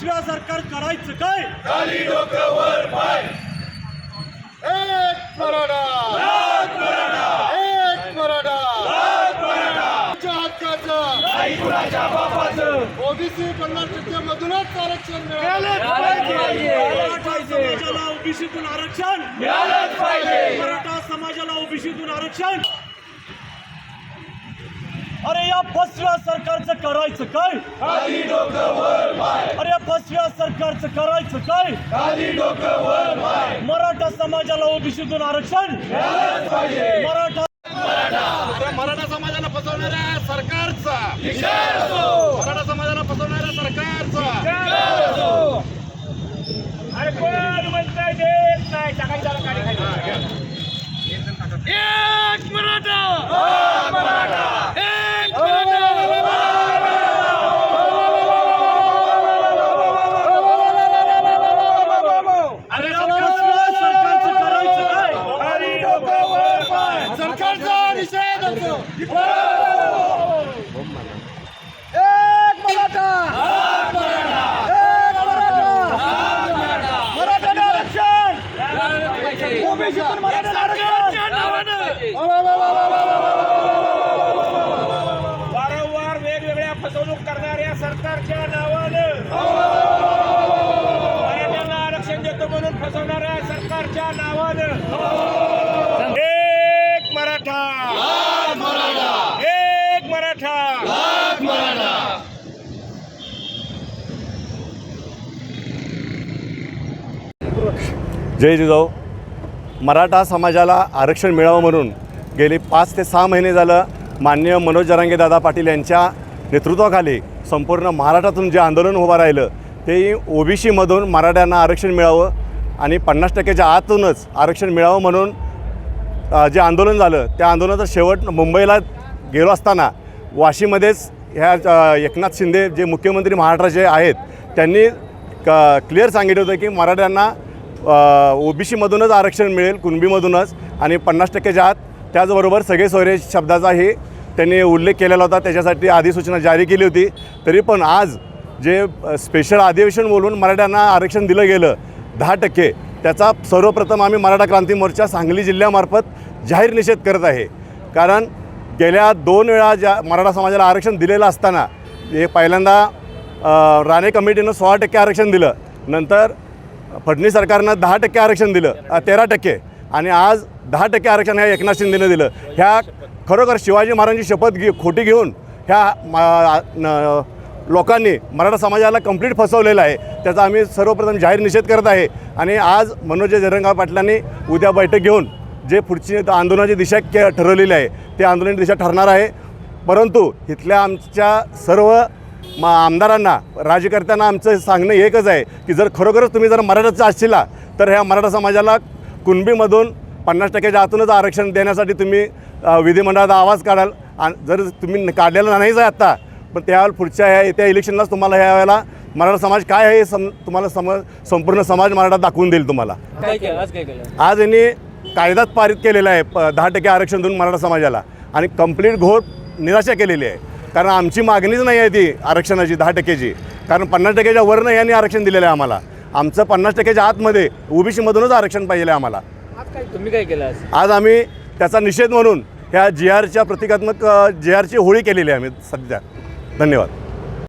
फसव्या सरकार करायचं काय? एक मराठा. एक मराठा. तुमच्या हक्काचं. ओबीसी पन्नास टक्के मधूनच आरक्षण मिळालं. मराठा समाजाला ओबीसीतून आरक्षण. मराठा समाजाला ओबीसीतून आरक्षण. अरे या फसव्या सरकारचं करायचं काय? अरे या फसव्या सरकारचं करायचं काय? मराठा समाजाला ओबीसीतून आरक्षण? मराठा अरे मराठा समाजाला फसवणाऱ्या सरकारचा. मराठा समाजाला फसवणाऱ्या सरकारचा. अरे कोण म्हणताय देत नाही टाकायचं गाडी खाली. वारंवार वेगवेगळ्या फसवणूक करणाऱ्या सरकारच्या नावानं मराठ्यांना आरक्षण देतो म्हणून फसवणाऱ्या सरकारच्या नावानं एक मराठा एक मराठा जय जिजाऊ. मराठा समाजाला आरक्षण मिळावं म्हणून गेली पाच ते सहा महिने झालं माननीय मनोज जरांगे दादा पाटील यांच्या नेतृत्वाखाली संपूर्ण महाराष्ट्रातून जे आंदोलन उभं राहिलं ते ओबीसीमधून मराठ्यांना आरक्षण मिळावं आणि पन्नास टक्क्याच्या आतूनच आरक्षण मिळावं म्हणून जे आंदोलन झालं त्या आंदोलनाचा शेवट मुंबईला गेलो असताना वाशीमध्येच ह्या एकनाथ शिंदे जे मुख्यमंत्री महाराष्ट्राचे आहेत त्यांनी क क्लिअर सांगितलं होतं की मराठ्यांना ओबीसीमधूनच आरक्षण मिळेल कुणबीमधूनच. आणि पन्नास टक्क्याच्या आत त्याचबरोबर सगळे सोयरे शब्दाचाही त्यांनी उल्लेख केलेला होता. त्याच्यासाठी अधिसूचना जारी केली होती. तरी पण आज जे स्पेशल अधिवेशन बोलून मराठ्यांना आरक्षण दिलं गेलं दहा टक्के त्याचा सर्वप्रथम आम्ही मराठा क्रांती मोर्चा सांगली जिल्ह्यामार्फत जाहीर निषेध करत आहे. कारण गेल्या दोन वेळा ज्या मराठा समाजाला आरक्षण दिलेलं असताना हे पहिल्यांदा राणे कमिटीनं सोळा टक्के आरक्षण दिलं. नंतर फडणवीस सरकारनं दहा टक्के आरक्षण दिलं तेरा टक्के. आणि आज दहा टक्के आरक्षण ह्या एकनाथ शिंदेनं दिलं. ह्या खरोखर शिवाजी महाराजांची शपथ घे खोटी घेऊन ह्या लोकांनी मराठा समाजाला कंप्लीट फसवलेलं आहे. त्याचा आम्ही सर्वप्रथम जाहीर निषेध करत आहे. आणि आज मनोज जयरंगा पाटलांनी उद्या बैठक घेऊन जे पुढची आंदोलनाची दिशा के ठरवलेली आहे ते आंदोलनाची दिशा ठरणार आहे. परंतु इथल्या आमच्या सर्व म आमदारांना राज्यकर्त्यांना आमचं सांगणं एकच आहे की जर खरोखरच तुम्ही जर मराठाचं असशिला तर ह्या मराठा समाजाला कुणबीमधून पन्नास टक्क्याच्या आतूनच आरक्षण देण्यासाठी तुम्ही अ, विधिमंडळात आवाज काढाल. आणि जर तुम्ही काढलेला नाहीच आहे आत्ता पण त्यावेळेला पुढच्या ह्या येत्या इलेक्शनलाच तुम्हाला ह्या वेळेला मराठा समाज काय आहे हे सम तुम्हाला सम संपूर्ण समाज मराठा दाखवून देईल तुम्हाला. आज यांनी कायद्यात पारित केलेला आहे प दहा टक्के आरक्षण देऊन मराठा समाजाला. आणि कंप्लीट घोर निराशा केलेली आहे. कारण आमची मागणीच नाही आहे ती आरक्षणाची दहा टक्क्याची. कारण पन्नास टक्क्याच्या वरनं यांनी आरक्षण दिलेलं आहे आम्हाला. आमचं पन्नास टक्क्याच्या आतमध्ये ओबीसीमधूनच आरक्षण पाहिजे आहे आम्हाला. आज काय तुम्ही काय केलं आज? आम्ही त्याचा निषेध म्हणून ह्या जी आरच्या प्रतिकात्मक जी आरची होळी केलेली आहे आम्ही सध्या. धन्यवाद.